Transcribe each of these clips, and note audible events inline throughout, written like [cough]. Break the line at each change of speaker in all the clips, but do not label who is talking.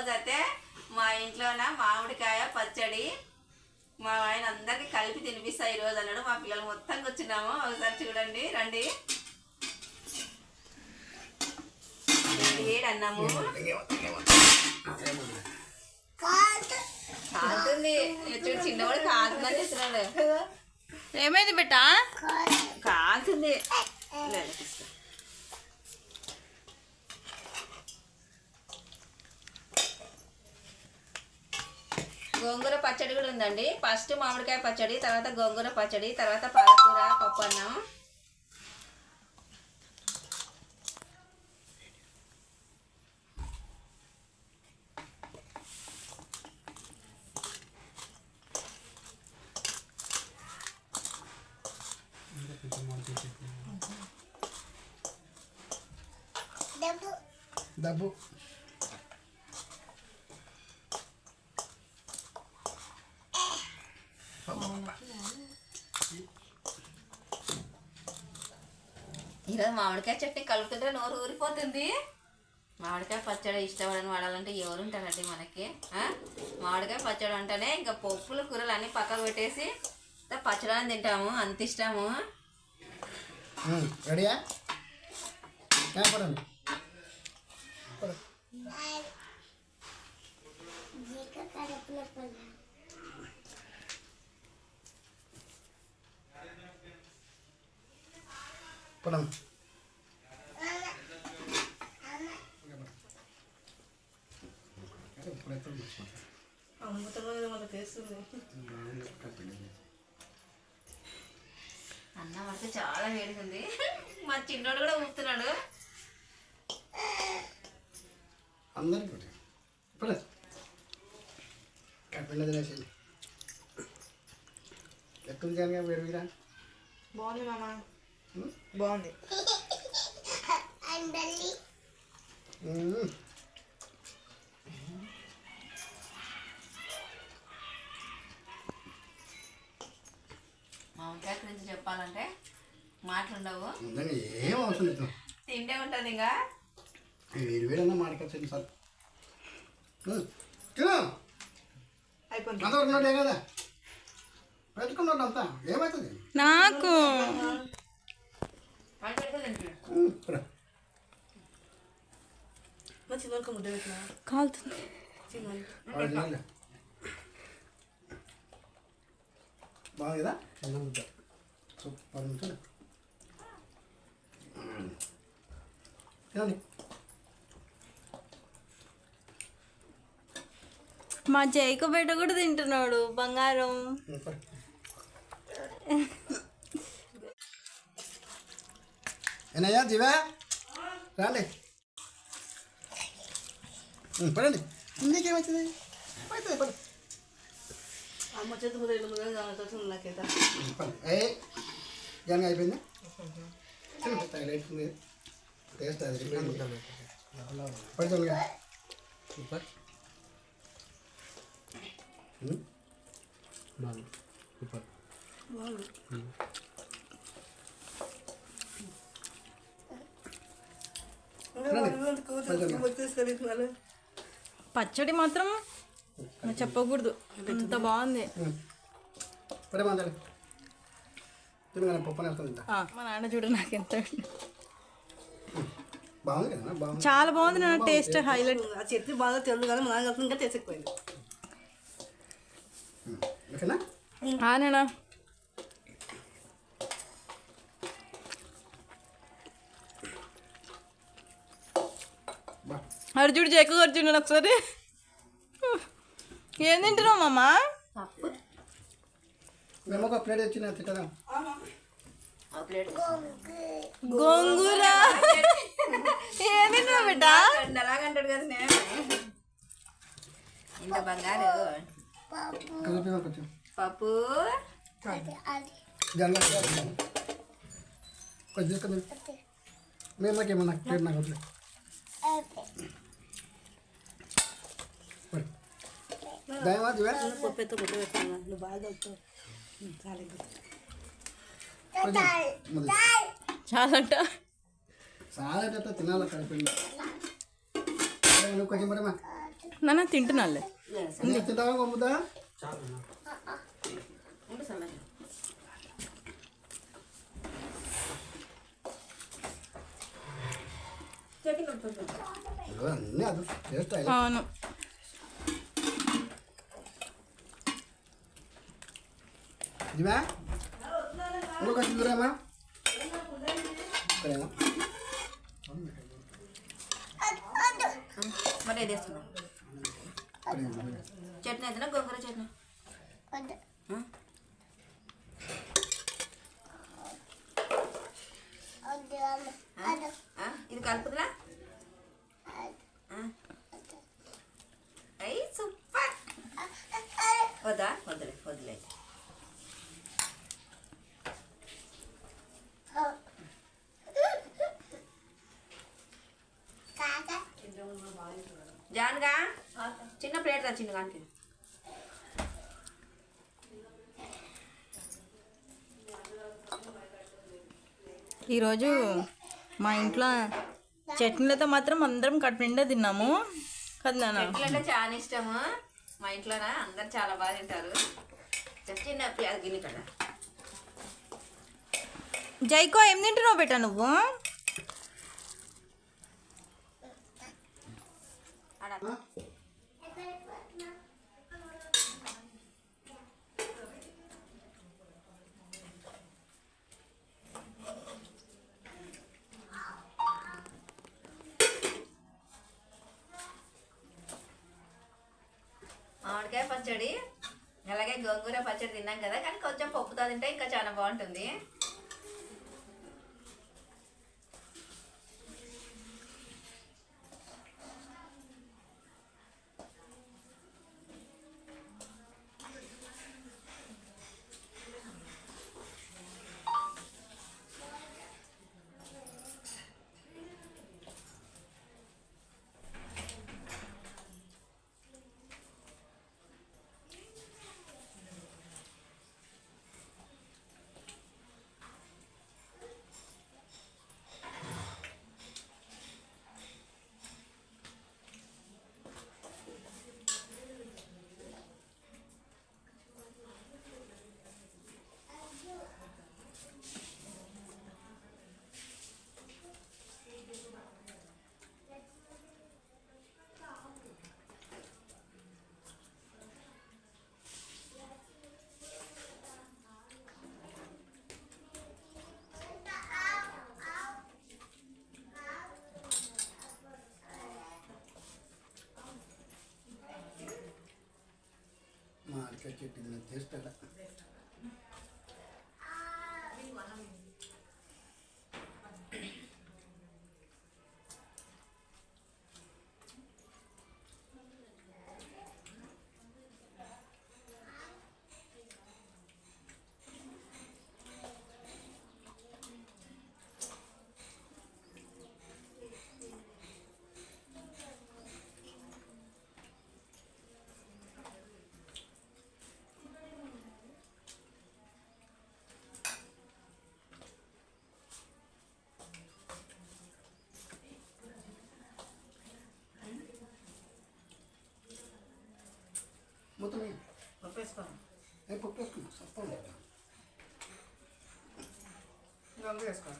ఈరోజైతే మా ఇంట్లోన మామిడికాయ పచ్చడి మా ఆయన అందరికి కలిపి తినిపిస్తా ఈరోజు అన్నాడు. మా పిల్లలు మొత్తం కూర్చున్నాము. ఒకసారి చూడండి. రండి. అన్నాము కాలుతుంది చూడు చిన్నవాడు కాలుతుందని చెప్తున్నాడు.
ఏమైంది బిడ్డ?
కాలుతుంది లేదు, తీసుకో. గోంగూర పచ్చడి కూడా ఉందండి. ఫస్ట్ మామిడికాయ పచ్చడి తర్వాత గోంగూర పచ్చడి తర్వాత పాలకూర పప్పు అన్నం.
డబ్బు.
ఈరోజు మామిడికాయ చట్నీ కలుపుతుంటే నోరు ఊరిపోతుంది. మామిడికాయ పచ్చడి ఇష్టపడని వాడాలంటే ఎవరు ఉంటారండి మనకి? ఆ? మామిడికాయ పచ్చడి అంటేనే ఇంకా పప్పులు కూరలు అన్నీ పక్కకు పెట్టేసి పచ్చడి తింటాము. అంత ఇష్టము.
రెడీయా పడండి పడం
అన్నం పడితే చాలా వేడిగా ఉంది మా చిన్నోడు కూడా ఊపుతున్నాడు
అందరికి పెట్టండి ఇప్పుడు కప్పిండ తినేసి ఎప్పుడు జానిగా వేరు వీరా
బాగుంది మామ బాగుంది.
మామిడికాయ గురించి చెప్పాలంటే మాటలు ఉండవు
నిజంగా ఏం అవసరం లేదు.
తిండే ఉంటుంది ఇంకా.
వేరు వేరన్నా మాడకొచ్చింది సార్. తిను.
అయిపోయింది.
ఉన్నాడే కదా. పెట్టుకున్నాడు అంతా. ఏమవుతుంది
నాకు కాలుతుంది
బాగుంది కదా ముద్ద సూపర్ ఉంటుంది
మా జైకు బిడ్డ కూడా తింటున్నాడు బంగారం.
సూపర్ ఏనయ్యా జీవా రాండి ఉమ్, పడండి నీకేమవుతుంది అవుతుంది పడు
అమ్మ చేతి ముద్ద ఇల్లు ముద్ద నాకైతే
ఉమ్, పడు ఏ జాన్ అయిపోయింది లైట్ ఉంది టేస్ట్ అది పడుతుంది సూపర్ సూపర్
పచ్చడి మాత్రం చెప్పకూడదు. అంత బాగుంది. మా నాన్న చూడు నాకు ఎంత
కదా
చాలా బాగుంది నా టేస్ట్ హైలైట్.
ఆ చట్నీ బాగా తెలుగు కానీ మన కలిపి ఇంకా టేస్ట్ ఎక్కువైంది.
ఉమ్,
చూడు చెక్కు కూర్చున్నాను ఒకసారి. [laughs] ఏం తింటున్నావు మామ?
ఒక ప్లేట్
ఒక ప్లేట్
గోంగూర. ఏం తింటున్నావు బిడ్డ?
అలాగంటాడు కదా నేను. ఇంత బంగారు. పప్పు.
కొంచెం మేము నాకు ఏమన్నా ప్లేట్ నాకు వద్దు దయవా దివా
పప్పు ముద్ద పెట్టాను నువ్వు బాగా కలుపుతావు ఉమ్, చాలా ఎక్కువ.
కొంచెం ముద్ద.
చాలంట
చాలా తినాలి కలిపి నువ్వు కొంచెం పడమా
నాన్న తింటున్నాలే
ఇంకా తింటావా కొమ్ముదా అన్నీ అది టేస్ట్ అయ్యి
అవును.
ఇవా ఇంకొక చూడమ్మా ఇక్కడేనా?
మరి ఏది వేస్తున్నావు
ఇక్కడే.
చట్నీ అయితేనా? గోంగూర చట్నీ? ఆ? ఆ? ఆ? ఇది కలుపురా అయ్యి సూపర్ వద్దా వద్దులే వద్దులే జాన్గా చిన్న ప్లేట్ రా చిన్న కానికి
ఈరోజు మా ఇంట్లో చట్నీలతో మాత్రం అందరం కడుపు నిండా తిన్నాము. కదా
చాలా ఇష్టము. మా ఇంట్లోనా? అందరు చాలా బాగా తింటారు. చిన్న ప్లేట్ గిన్నె కదా.
జైకో ఏం తింటున్నావు బేటా నువ్వు?
ఆడ మామిడికాయ పచ్చడి. అలాగే గోంగూర పచ్చడి తిన్నాం కదా కానీ కొంచెం పప్పుతో తింటే ఇంకా చాలా బాగుంటుంది.
చెట్టు ఇది టేస్ట్ అలా మొత్తం ఏ
పప్పు వేసుకో
పప్పు వేసుకున్నా సప్పం లేదా
గోంగూర వేసుకో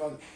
బాగుంది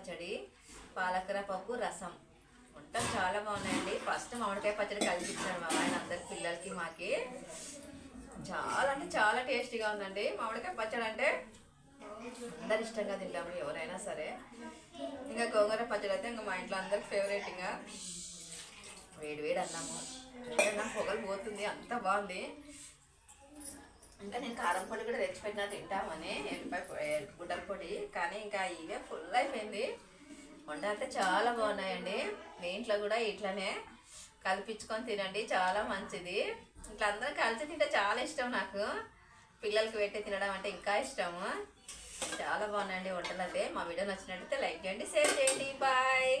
పచ్చడి పాలకూర పప్పు రసం. వంట చాలా బాగున్నాయండి. ఫస్ట్ మామిడికాయ పచ్చడి కలిపించాడు మా ఆయన అందరి పిల్లలకి మాకి. చాలా అంటే చాలా టేస్టీగా ఉందండి. మామిడికాయ పచ్చడి అంటే అందరు ఇష్టంగా తింటాము ఎవరైనా సరే. ఇంకా గోంగూర పచ్చడి అయితే ఇంకా మా ఇంట్లో అందరికి ఫేవరెట్ ఇంకా. వేడి వేడి అన్నాము. వేడి అన్నం పొగలు పోతుంది అంత బాగుంది. ఇంకా నేను కారం పొడి కూడా తెచ్చిపెట్టినా తింటామని ఎల్లిపాయ గుడ్డల పొడి. కానీ ఇంకా ఇవే ఫుల్ అయిపోయింది. వండాలంటే చాలా బాగున్నాయండి. మీ ఇంట్లో కూడా ఇట్లనే కల్పించుకొని తినండి. చాలా మంచిది. ఇట్లా అందరం కలిసి తింటే చాలా ఇష్టం నాకు. పిల్లలకి పెట్టి తినడం అంటే ఇంకా ఇష్టము. చాలా బాగున్నాయండి వంటలు అయితే. మా వీడియో నచ్చినట్లయితే లైక్ చేయండి షేర్ చేయండి. బాయ్.